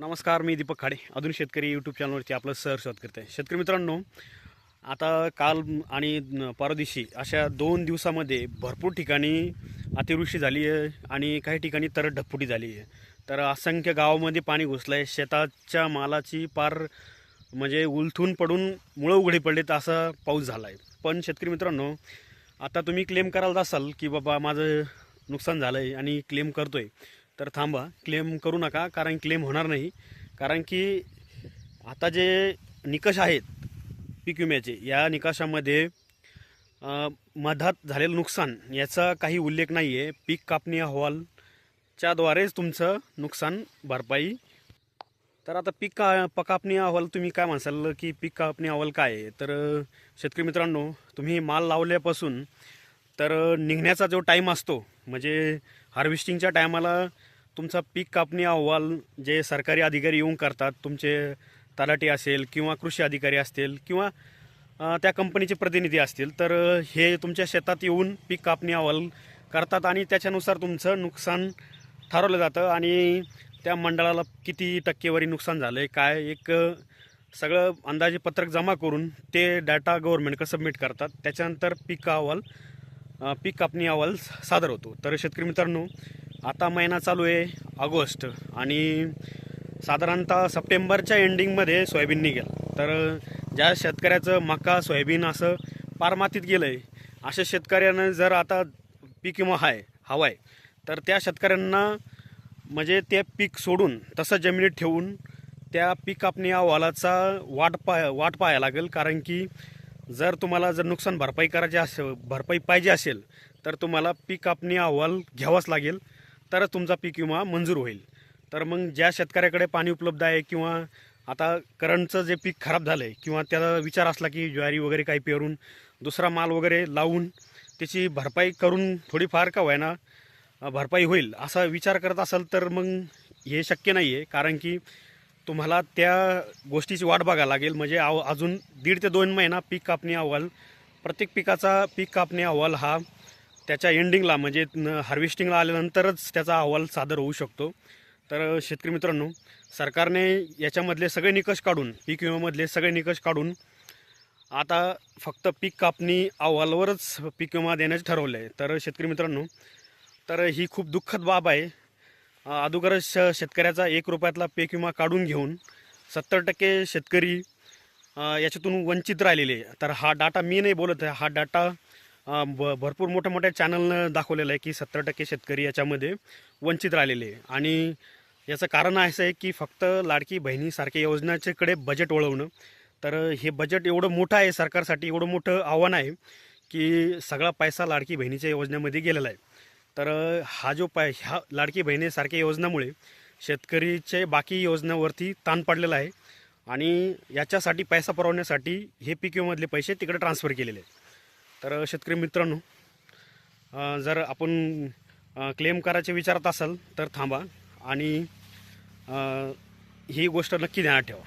नमस्कार मी दीपक खाडे. अजून शेतकरी यूट्यूब चॅनलवरती आपलं सर स्वागत करते शेतकरी मित्रांनो आता काल आणि परदिवशी अशा दोन दिवसामध्ये भरपूर ठिकाणी अतिवृष्टी झाली आहे आणि काही ठिकाणी तर ढगफुटी झाली आहे. तर असंख्य गावामध्ये पाणी घुसलं आहे शेताच्या मालाची पार म्हणजे उलथून पडून मुळं उघडी पडलेत असा पाऊस झाला आहे पण शेतकरी मित्रांनो आता तुम्ही क्लेम करायला असाल की बाबा माझं नुकसान झालं आहे आणि क्लेम करतो आहे तर थांबा क्लेम करू नका कारण क्लेम होणार नाही. कारण की आता जे निकष आहेत पीक विम्याचे या निकषामध्ये मधात झालेलं नुकसान याचा काही उल्लेख नाही आहे पीक कापणी अहवालच्याद्वारेच तुमचं नुकसान भरपाई. तर आता पीक का प- कापणी अहवाल तुम्ही काय म्हणसाल की पीक कापणी अहवाल काय आहे? तर शेतकरी मित्रांनो तुम्ही माल लावल्यापासून तर निघण्याचा जो टाईम असतो म्हणजे हार्वेस्टिंगच्या टायमाला तुमचा पीक कापणी अहवाल जे सरकारी अधिकारी येऊन करतात तुमचे तलाठी असेल किंवा कृषी अधिकारी असतील किंवा त्या कंपनीचे प्रतिनिधी असतील तर हे तुमच्या शेतात येऊन पीक कापणी अहवाल करतात आणि त्याच्यानुसार तुमचं नुकसान ठरवलं जातं आणि त्या मंडळाला किती टक्केवारी नुकसान झालं आहे काय एक सगळं अंदाजे पत्रक जमा करून ते डाटा गव्हर्नमेंटकडे सबमिट करतात. त्याच्यानंतर पीक अहवाल पीक कापणी अहवाल सादर होतो. तर शेतकरी मित्रांनो आता महिना चालू आहे ऑगस्ट. आणि साधारणतः सप्टेंबरच्या एंडिंगमध्ये सोयाबीन निघेल. तर ज्या शेतकऱ्याचं मका सोयाबीन असं पार मातीत गेलं आहे अशा शेतकऱ्यानं जर आता पीक विमा आहे हवा आहे तर त्या शेतकऱ्यांना म्हणजे ते पीक सोडून तसं जमिनीत ठेवून त्या पीक कापणी अहवालाचा वाट पाय वाट पाहायला लागेल. कारण की जर तुम्हाला जर नुकसान भरपाई करायची असेल भरपाई पाहिजे असेल तर तुम्हाला पीक कापणी अहवाल घ्यावाच लागेल. तरच तुमचा पीक विमा मंजूर होईल. तर मग ज्या शेतकऱ्याकडे पाणी उपलब्ध आहे किंवा आता करंटचं जे पीक खराब झालं आहे किंवा त्याचा विचार असला की ज्वारी वगैरे काही पेरून दुसरा माल वगैरे लावून त्याची भरपाई करून थोडीफार का व्हायना भरपाई होईल असा विचार करत असाल तर मग हे शक्य नाही आहे कारण की तुम्हाला त्या गोष्टीची वाट बघायला लागेल. म्हणजे आव अजून दीड ते दोन महिना पीक कापणी अहवाल प्रत्येक पिकाचा पीक कापणी अहवाल हा त्याच्या एंडिंगला म्हणजे हार्वेस्टिंगला आल्यानंतरच त्याचा अहवाल सादर होऊ शकतो. तर शेतकरी मित्रांनो सरकारने याच्यामधले सगळे निकष काढून पीक विम्यामधले सगळे निकष काढून आता फक्त पीक कापणी अहवालावरच पीक विमा देण्याचं ठरवलं आहे तर शेतकरी मित्रांनो तर ही खूप दुःखद बाब आहे. अ, अगोदरच श- शेतकऱ्याचा एक रुपयातला पीक विमा काढून घेऊन सत्तर टक्के शेतकरी याच्यातून वंचित राहिलेले. आहे. तर हा डाटा मी नाही बोलत आहे. हा डाटा ब भरपूर मोठ्या मोठ्या चॅनलनं दाखवलेलं आहे की सत्तर टक्के शेतकरी याच्यामध्ये वंचित राहिलेले आहे. आणि याचं कारण असं आहे की फक्त लाडकी बहिणीसारख्या योजनाच्याकडे बजेट वळवणं. तर हे बजेट एवढं मोठं आहे सरकारसाठी एवढं मोठं आव्हान आहे की सगळा पैसा लाडकी बहिणीच्या योजनेमध्ये गेलेला आहे. तर हा जो पै ह्या लाडकी बहिणीसारख्या योजनामुळे शेतकरीचे बाकी योजनावरती ताण पडलेला आहे. आणि याच्यासाठी पैसा पुरवण्यासाठी हे पी विम्यामधले पैसे तिकडे ट्रान्सफर केलेले आहेत. तर शेतकरी मित्रांनो जर आपण क्लेम करायचे विचारत असाल तर थांबा आणि ही गोष्ट नक्की ध्यानात ठेवा.